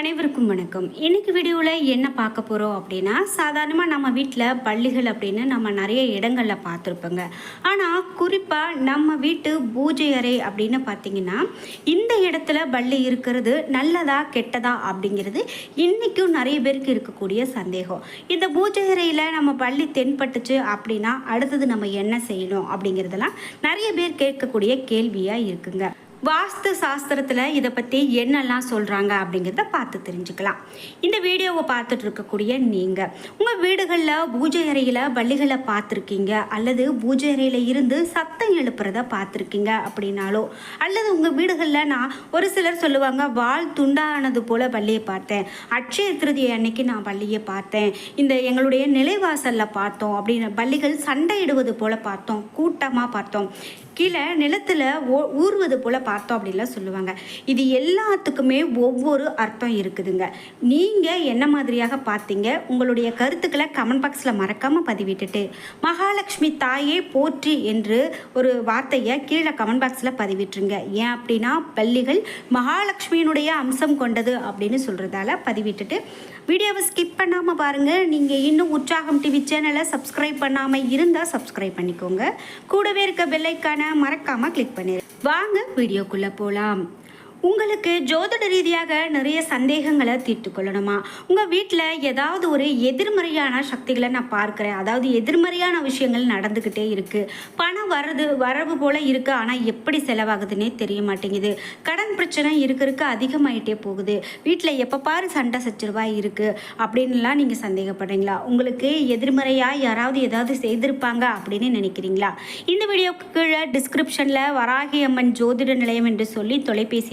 அனைவருக்கும் வணக்கம். இன்னைக்கு வீடியோவில் என்ன பார்க்க போகிறோம் அப்படின்னா சாதாரணமாக நம்ம வீட்டில் பள்ளிகள் அப்படின்னு நம்ம நிறைய இடங்களில் பார்த்துருப்போங்க. ஆனால் குறிப்பாக நம்ம வீட்டு பூஜை அறை அப்படின்னு பார்த்தீங்கன்னா இந்த இடத்துல பள்ளி இருக்கிறது நல்லதா கெட்டதா அப்படிங்கிறது இன்றைக்கும் நிறைய பேருக்கு இருக்கக்கூடிய சந்தேகம். இந்த பூஜை அறையில் நம்ம பள்ளி தென்பட்டுச்சு அப்படின்னா அடுத்தது நம்ம என்ன செய்யணும் அப்படிங்கிறதெல்லாம் நிறைய பேர் கேட்கக்கூடிய கேள்வியாக இருக்குங்க. வாஸ்து சாஸ்திரத்தில் இதை பற்றி என்னெல்லாம் சொல்கிறாங்க அப்படிங்கிறத பார்த்து தெரிஞ்சுக்கலாம். இந்த வீடியோவை பார்த்துட்டு இருக்கக்கூடிய நீங்கள் உங்கள் வீடுகளில் பூஜை அறையில் பள்ளிகளை பார்த்துருக்கீங்க அல்லது பூஜை அறையில் இருந்து சத்தம் எழுப்புறத பார்த்துருக்கீங்க அப்படின்னாலோ அல்லது உங்கள் வீடுகளில் நான் ஒரு சிலர் சொல்லுவாங்க வால் துண்டானது போல் பள்ளியை பார்த்தேன். அட்சய திருதியை அன்னைக்கு நான் பள்ளியை பார்த்தேன். இந்த எங்களுடைய நிலைவாசலில் பார்த்தோம். அப்படின்னு பள்ளிகள் சண்டையிடுவது போல் பார்த்தோம் கூட்டமாக பார்த்தோம். கீழே நிலத்தில் ஓ ஊறுவது போல் பார்த்தோம் அப்படின்லாம் சொல்லுவாங்க. இது எல்லாத்துக்குமே ஒவ்வொரு அர்த்தம் இருக்குதுங்க. நீங்கள் என்ன மாதிரியாக பார்த்தீங்க? உங்களுடைய கருத்துக்களை கமெண்ட் பாக்ஸில் மறக்காமல் பதிவிட்டுட்டு மகாலட்சுமி தாயே போற்றி என்று ஒரு வார்த்தையை கீழே கமெண்ட் பாக்ஸில் பதிவிட்டுருங்க. ஏன் அப்படின்னா பள்ளிகள் மகாலட்சுமியினுடைய அம்சம் கொண்டது அப்படின்னு சொல்கிறதால பதிவிட்டுட்டு வீடியோவை ஸ்கிப் பண்ணாமல் பாருங்கள் நீங்கள் இன்னும் உற்சாகம் டிவி சேனலை சப்ஸ்கிரைப் பண்ணாமல் இருந்தால் சப்ஸ்கிரைப் பண்ணிக்கோங்க. கூடவே இருக்க பெல்லைக்கான மறக்காமல் கிளிக் பண்ணிடு வாங்க வீடியோக்குள்ளே போகலாம் உங்களுக்கு ஜோதிட ரீதியாக நிறைய சந்தேகங்களை தீர்த்து கொள்ளணுமா உங்கள் வீட்டில் ஏதாவது ஒரு எதிர்மறையான சக்திகளை நான் பார்க்குறேன். அதாவது எதிர்மறையான விஷயங்கள் நடந்துக்கிட்டே இருக்குது பணம் வர்றது வரவு போல் இருக்குது ஆனால் எப்படி செலவாகுதுன்னே தெரிய மாட்டேங்குது. கடன் பிரச்சனை இருக்க இருக்க அதிகமாயிட்டே போகுது. வீட்டில் எப்போ பாரு சண்டை சச்சரவா இருக்குது அப்படின்லாம் நீங்கள் சந்தேகப்படுறீங்களா? உங்களுக்கு எதிர்மறையாக யாராவது ஏதாவது செய்திருப்பாங்க அப்படின்னு நினைக்கிறீங்களா? இந்த வீடியோக்கு கீழே டிஸ்கிரிப்ஷனில் வராகி அம்மன் ஜோதிட நிலையம் என்று சொல்லி தொலைபேசி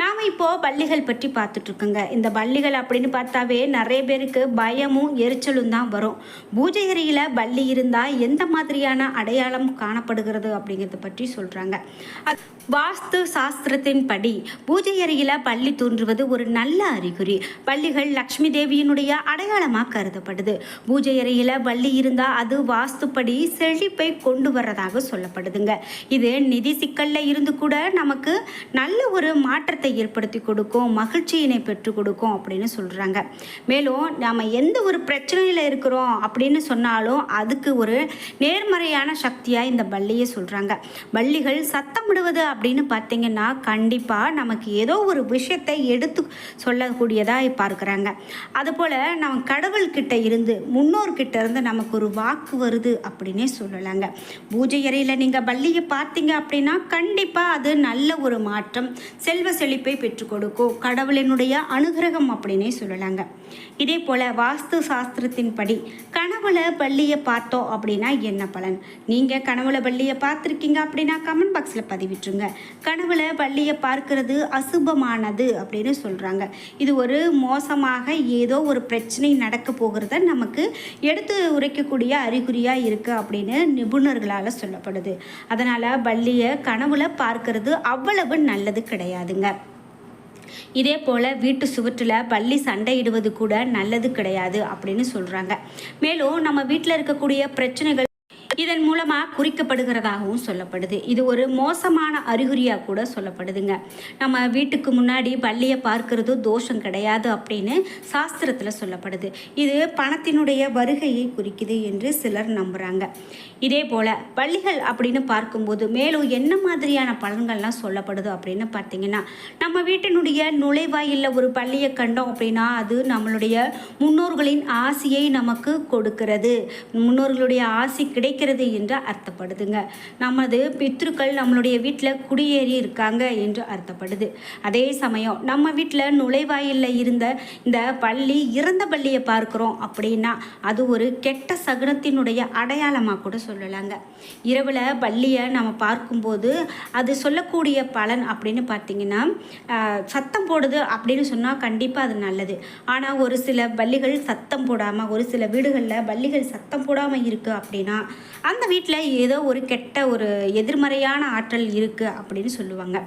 நாம் இப்போது பள்ளிகள் பற்றி பார்த்துட்ருக்கோங்க. இந்த பள்ளிகள் அப்படின்னு பார்த்தாவே நிறைய பேருக்கு பயமும் எரிச்சலும் தான் வரும். பூஜை அறையில் பள்ளி இருந்தால் எந்த மாதிரியான அடையாளம் காணப்படுகிறது அப்படிங்கிறத பற்றி சொல்கிறாங்க அது வாஸ்து சாஸ்திரத்தின் படி பூஜை அறையில் பள்ளி தோன்றுவது ஒரு நல்ல அறிகுறி. பள்ளிகள் லக்ஷ்மி தேவியினுடைய அடையாளமாக கருதப்படுது. பூஜை அறையில் பள்ளி இருந்தால் அது வாஸ்துப்படி செழிப்பை கொண்டு வர்றதாக சொல்லப்படுதுங்க. இது நிதி சிக்கலில் இருந்து கூட நமக்கு நல்ல ஒரு மாற்றத்தை ஏற்படுத்தி கொடுக்கும் மகிழ்ச்சியினை பெற்றுக் கொடுக்கும் அப்படின்னு சொல்கிறாங்க மேலும் நாம் எந்த ஒரு பிரச்சனையில் இருக்கிறோம் அப்படின்னு சொன்னாலும் அதுக்கு ஒரு நேர்மறையான சக்தியாக இந்த பள்ளியை சொல்கிறாங்க பள்ளிகள் சத்தமிடுவது அப்படின்னு பார்த்தீங்கன்னா கண்டிப்பாக நமக்கு ஏதோ ஒரு விஷயத்தை எடுத்து சொல்லக்கூடியதாக பார்க்குறாங்க. அதுபோல் நம்ம கடவுள்கிட்ட இருந்து முன்னோர்கிட்ட இருந்து நமக்கு ஒரு வாக்கு வருது அப்படின்னே சொல்லலாங்க. பூஜை அறையில் நீங்கள் பள்ளியை பார்த்தீங்க அப்படின்னா கண்டிப்பாக அது நல்ல ஒரு மாற்றம் செல்வ செழிப்பை பெற்றுக் கொடுக்கும் கடவுளினுடைய அனுகிரகம் அப்படின்னே சொல்லலாங்க. இதே போல் வாஸ்து சாஸ்திரத்தின் படி கனவுல பள்ளியை பார்த்தோம் அப்படின்னா என்ன பலன்? நீங்கள் கனவுல பள்ளியை பார்த்துருக்கீங்க அப்படின்னா கமெண்ட் பாக்ஸில் பதிவிட்டுருங்க. கனவுல பள்ளியை பார்க்கறது அசுபமானது அப்படின்னு சொல்கிறாங்க இது ஒரு மோசமாக ஏதோ ஒரு பிரச்சனை நடக்க போகிறத நமக்கு எடுத்து உரைக்கக்கூடிய அறிகுறியாக இருக்குது அப்படின்னு நிபுணர்களால் சொல்லப்படுது. அதனால் பள்ளியை கனவுல பார்க்கறது அவ்வளவு நல்லது கிடையாதுங்க. இதே போல் வீட்டு சுவற்றில் பள்ளி சண்டையிடுவது கூட நல்லது கிடையாது அப்படின்னு சொல்கிறாங்க மேலும் நம்ம வீட்டில் இருக்கக்கூடிய பிரச்சனைகள் இதன் மூலமாக குறிக்கப்படுகிறதாகவும் சொல்லப்படுது. இது ஒரு மோசமான அறிகுறியாக கூட சொல்லப்படுதுங்க. நம்ம வீட்டுக்கு முன்னாடி பள்ளியை பார்க்கறது தோஷம் கிடையாது அப்படின்னு சாஸ்திரத்தில் சொல்லப்படுது. இது பணத்தினுடைய வருகையை குறிக்குது என்று சிலர் நம்புகிறாங்க இதே போல் பள்ளிகள் அப்படின்னு பார்க்கும்போது மேலும் என்ன மாதிரியான பலன்கள்லாம் சொல்லப்படுது அப்படின்னு பார்த்தீங்கன்னா நம்ம வீட்டினுடைய நுழைவாயிலில் ஒரு பள்ளியை கண்டோம் அப்படின்னா அது நம்மளுடைய முன்னோர்களின் ஆசையை நமக்கு கொடுக்கிறது. முன்னோர்களுடைய ஆசை கிடைக்கிறது என்று அர்த்தப்படுதுங்க. நமது பித்ருக்கள் நம்மளுடைய வீட்டில் குடியேறி இருக்காங்க என்று அர்த்தப்படுது. அதே சமயம் நம்ம வீட்டில் நுழைவாயிலில் இருந்த இந்த பள்ளி இறந்த பள்ளியை பார்க்குறோம் அப்படின்னா அது ஒரு கெட்ட சகுனத்தினுடைய அடையாளமாக கூட சொல்லலாங்க. இரவில் பள்ளியை நம்ம பார்க்கும்போது அது சொல்லக்கூடிய பலன் அப்படின்னு பார்த்தீங்கன்னா சத்தம் போடுது அப்படின்னு சொன்னால் கண்டிப்பாக அது நல்லது. ஆனால் ஒரு சில பள்ளிகள் சத்தம் போடாமல் ஒரு சில வீடுகளில் பள்ளிகள் சத்தம் போடாமல் இருக்குது அப்படின்னா அந்த வீட்டில் ஏதோ ஒரு கெட்ட ஒரு எதிர்மறையான ஆற்றல் இருக்குது அப்படின்னு சொல்லுவாங்க.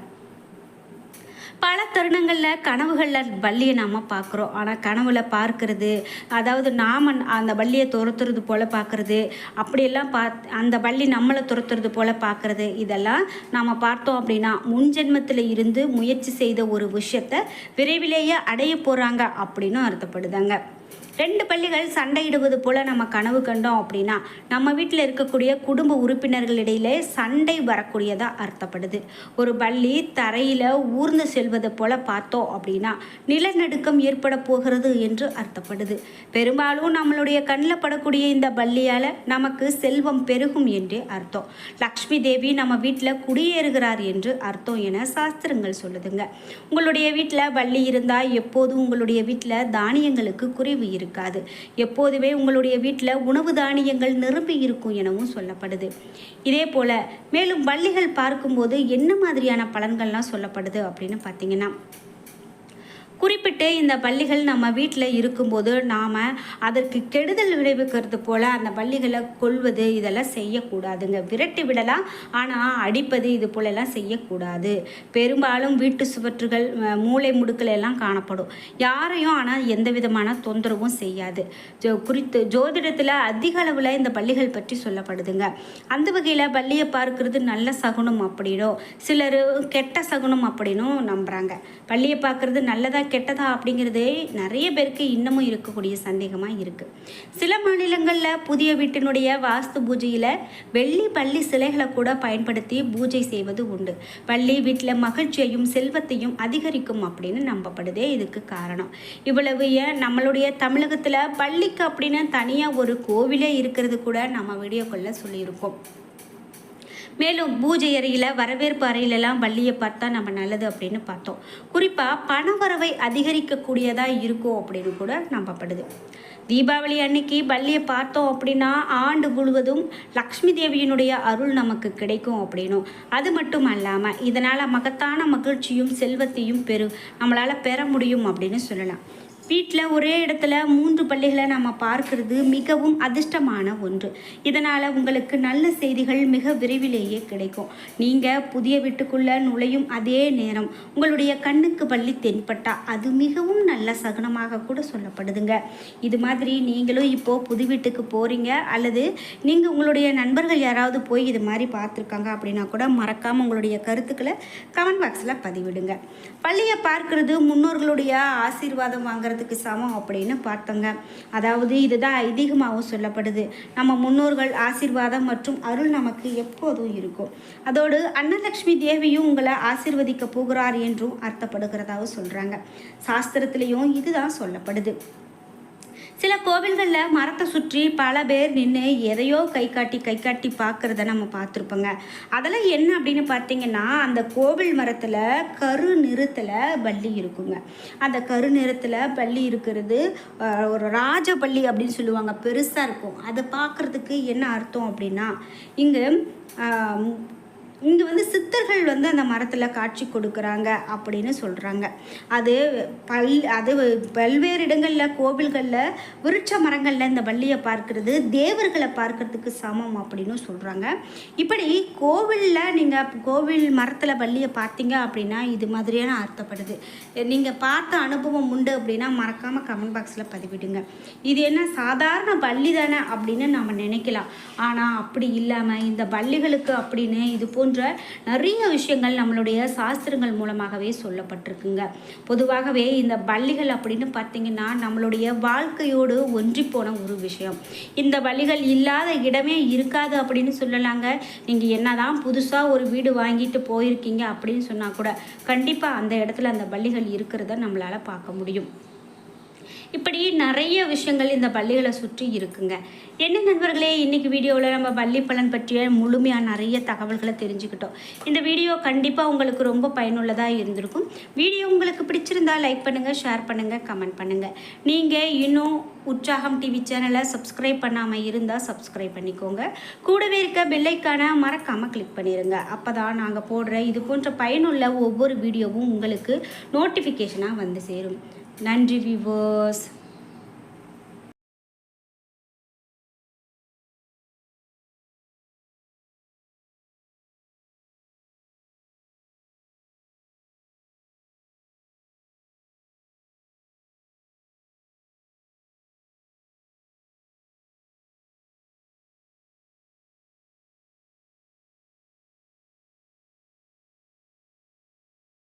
பல தருணங்களில் கனவுகளில் வள்ளியை நாம் பார்க்குறோம் ஆனால் கனவுல பார்க்கறது அதாவது நாம் அந்த வள்ளியை துரத்துறது போல் பார்க்குறது அப்படியெல்லாம் பா அந்த வள்ளி நம்மளை துரத்துறது போல் பார்க்குறது இதெல்லாம் நாம் பார்த்தோம் அப்படின்னா முன்ஜென்மத்தில் இருந்து முயற்சி செய்த ஒரு விஷயத்தை விரைவிலேயே அடைய போகிறாங்க அப்படின்னு அர்த்தப்படுதாங்க. ரெண்டு பள்ளிகள் சண்டையிடுவது போல் நம்ம கனவு கண்டோம் அப்படின்னா நம்ம வீட்டில் இருக்கக்கூடிய குடும்ப உறுப்பினர்களிடையிலே சண்டை வரக்கூடியதாக அர்த்தப்படுது. ஒரு பள்ளி தரையில் ஊர்ந்து செல்வது போல் பார்த்தோம் அப்படின்னா நிலநடுக்கம் ஏற்பட போகிறது என்று அர்த்தப்படுது. பெரும்பாலும் நம்மளுடைய கண்ணில் படக்கூடிய இந்த பள்ளியால் நமக்கு செல்வம் பெருகும் என்றே அர்த்தம். லக்ஷ்மி தேவி நம்ம வீட்டில் குடியேறுகிறார் என்று அர்த்தம் என சாஸ்திரங்கள் சொல்லுதுங்க. உங்களுடைய வீட்டில் பள்ளி இருந்தால் எப்போதும் உங்களுடைய வீட்டில் தானியங்களுக்கு குறைவு இருக்கு. இருக்காது. எப்போதுமே உங்களுடைய வீட்டில் உணவு தானியங்கள் நிரம்பி இருக்கும் எனவும் சொல்லப்படுது. இதே போல் மேலும் பள்ளிகள் பார்க்கும்போது என்ன மாதிரியான பலன்கள்லாம் சொல்லப்படுது அப்படின்னு பார்த்தீங்கன்னா குறிப்பிட்டு இந்த பள்ளிகள் நம்ம வீட்டில் இருக்கும்போது நாம் அதற்கு கெடுதல் விளைவிக்கிறது போல் அந்த பள்ளிகளை கொள்வது இதெல்லாம் செய்யக்கூடாதுங்க. விரட்டி விடலாம் ஆனால் அடிப்பது இது போலெல்லாம் செய்யக்கூடாது. பெரும்பாலும் வீட்டு சுவற்றுகள் மூளை முடுக்கள் எல்லாம் காணப்படும். யாரையும் ஆனால் எந்த விதமான தொந்தரவும் செய்யாது. ஜோ குறித்து ஜோதிடத்தில் அதிக அளவில் இந்த பள்ளிகள் பற்றி சொல்லப்படுதுங்க. அந்த வகையில் பள்ளியை பார்க்கறது நல்ல சகுனம் அப்படின்னோ சிலர் கெட்ட சகுனம் அப்படின்னும் நம்புகிறாங்க பள்ளியை பார்க்குறது நல்லதாக கெட்டதா அப்படிங்கிறது நிறைய பேருக்கு இன்னமும் இருக்கக்கூடிய சந்தேகமாக இருக்குது சில மாநிலங்களில் புதிய வீட்டினுடைய வாஸ்து பூஜையில் வெள்ளி பள்ளி சிலைகளை கூட பயன்படுத்தி பூஜை செய்வது உண்டு. பள்ளி வீட்டில் மகிழ்ச்சியையும் செல்வத்தையும் அதிகரிக்கும் அப்படின்னு நம்பப்படுதே இதுக்கு காரணம். இவ்வளவு ஏன் நம்மளுடைய தமிழகத்தில் பள்ளிக்கு அப்படின்னு தனியாக ஒரு கோவிலே இருக்கிறது கூட நம்ம வீடியோக்களில் சொல்லியிருக்கோம். மேலும் பூஜை அறையில் வரவேற்பு அறையிலெல்லாம் வள்ளியை பார்த்தா நம்ம நல்லது அப்படின்னு பார்த்தோம். குறிப்பாக பணவரவை அதிகரிக்கக்கூடியதாக இருக்கும் அப்படின்னு கூட நம்பப்படுது. தீபாவளி அன்னைக்கு பள்ளியை பார்த்தோம் அப்படின்னா ஆண்டு முழுவதும் லக்ஷ்மி தேவியினுடைய அருள் நமக்கு கிடைக்கும் அப்படின்னும். அது மட்டும் அல்லாமல் இதனால் மகத்தான மகிழ்ச்சியும் செல்வத்தையும் பெரு நம்மளால் பெற முடியும் அப்படின்னு சொல்லலாம். வீட்டில் ஒரே இடத்துல மூன்று பள்ளிகளை நம்ம பார்க்கறது மிகவும் அதிர்ஷ்டமான ஒன்று. இதனால் உங்களுக்கு நல்ல செய்திகள் மிக விரைவிலேயே கிடைக்கும். நீங்கள் புதிய வீட்டுக்குள்ளே நுழையும் அதே நேரம் உங்களுடைய கண்ணுக்கு பள்ளி தென்பட்டா அது மிகவும் நல்ல சகுனமாக கூட சொல்லப்படுதுங்க. இது மாதிரி நீங்களும் இப்போது புது வீட்டுக்கு போகிறீங்க அல்லது நீங்கள் உங்களுடைய நண்பர்கள் யாராவது போய் இது மாதிரி பார்த்துருக்காங்க அப்படின்னா கூட மறக்காமல் உங்களுடைய கருத்துக்களை கமெண்ட் பாக்ஸில் பதிவிடுங்க. பள்ளியை பார்க்கறது முன்னோர்களுடைய ஆசீர்வாதம் வாங்குறது காலத்துக்கு சமம் அப்படின்னு பார்த்தோங்க. அதாவது இதுதான் ஐதீகமாகவும் சொல்லப்படுது. நம்ம முன்னோர்கள் ஆசீர்வாதம் மற்றும் அருள் நமக்கு எப்போதும் இருக்கும். அதோடு அன்னலக்ஷ்மி தேவியும் உங்களை ஆசிர்வதிக்க போகிறார் என்றும் அர்த்தப்படுகிறதாகவும் சொல்கிறாங்க சாஸ்திரத்திலையும் இதுதான் சொல்லப்படுது. சில கோவில்களில் மரத்தை சுற்றி பல பேர் நின்று எதையோ கை காட்டி கை காட்டி பார்க்குறத நம்ம பார்த்துருப்போங்க. அதெல்லாம் என்ன அப்படின்னு பார்த்தீங்கன்னா அந்த கோவில் மரத்தில் கரு நிறத்தில் பள்ளி இருக்குங்க. அந்த கரு நிறத்தில் பள்ளி இருக்கிறது ஒரு ராஜ பள்ளி அப்படின்னு சொல்லுவாங்க. பெருசாக இருக்கும். அதை பார்க்குறதுக்கு என்ன அர்த்தம் அப்படின்னா இங்கே இங்கே வந்து சித்தர்கள் வந்து அந்த மரத்தில் காட்சி கொடுக்குறாங்க அப்படின்னு சொல்கிறாங்க அது பல் அது பல்வேறு இடங்களில் கோவில்களில் விருட்ச மரங்களில் இந்த வள்ளியை பார்க்கறது தேவர்களை பார்க்கறதுக்கு சமம் அப்படின்னு சொல்கிறாங்க இப்படி கோவிலில் நீங்கள் கோவில் மரத்தில் வள்ளியை பார்த்தீங்க அப்படின்னா இது மாதிரியான அர்த்தப்படுது. நீங்கள் பார்த்த அனுபவம் உண்டு அப்படின்னா மறக்காமல் கமெண்ட் பாக்ஸில் பதிவிடுங்க. இது என்ன சாதாரண வள்ளி தானே அப்படின்னு நம்ம நினைக்கலாம். ஆனால் அப்படி இல்லாமல் இந்த பள்ளிகளுக்கு அப்படின்னு இது போன்ற போன்ற நிறைய விஷயங்கள் நம்மளுடைய சாஸ்திரங்கள் மூலமாகவே சொல்லப்பட்டிருக்குங்க. பொதுவாகவே இந்த பள்ளிகள் அப்படின்னு பார்த்தீங்கன்னா நம்மளுடைய வாழ்க்கையோடு ஒன்றி போன ஒரு விஷயம். இந்த பள்ளிகள் இல்லாத இடமே இருக்காது அப்படின்னு சொல்லலாங்க. நீங்கள் என்னதான் புதுசாக ஒரு வீடு வாங்கிட்டு போயிருக்கீங்க அப்படின்னு சொன்னால் கூட கண்டிப்பாக அந்த இடத்துல அந்த பள்ளிகள் இருக்கிறத நம்மளால் பார்க்க முடியும். இப்படி நிறைய விஷயங்கள் இந்த பள்ளிகளை சுற்றி இருக்குங்க. என்ன நண்பர்களே இன்றைக்கி வீடியோவில் நம்ம பள்ளி பலன் பற்றிய முழுமையாக நிறைய தகவல்களை தெரிஞ்சுக்கிட்டோம். இந்த வீடியோ கண்டிப்பாக உங்களுக்கு ரொம்ப பயனுள்ளதாக இருந்திருக்கும். வீடியோ உங்களுக்கு பிடிச்சிருந்தா லைக் பண்ணுங்கள் ஷேர் பண்ணுங்கள் கமெண்ட் பண்ணுங்கள் நீங்கள் இன்னும் உற்சாகம் டிவி சேனலை சப்ஸ்கிரைப் பண்ணாமல் இருந்தால் சப்ஸ்கிரைப் பண்ணிக்கோங்க. கூடவே இருக்க பெல்லைக்கான மறக்காமல் கிளிக் பண்ணிடுங்க அப்போ தான் நாங்கள் போடுற இது போன்ற பயனுள்ள ஒவ்வொரு வீடியோவும் உங்களுக்கு நோட்டிஃபிகேஷனாக வந்து சேரும். நன்றி விவோஸ்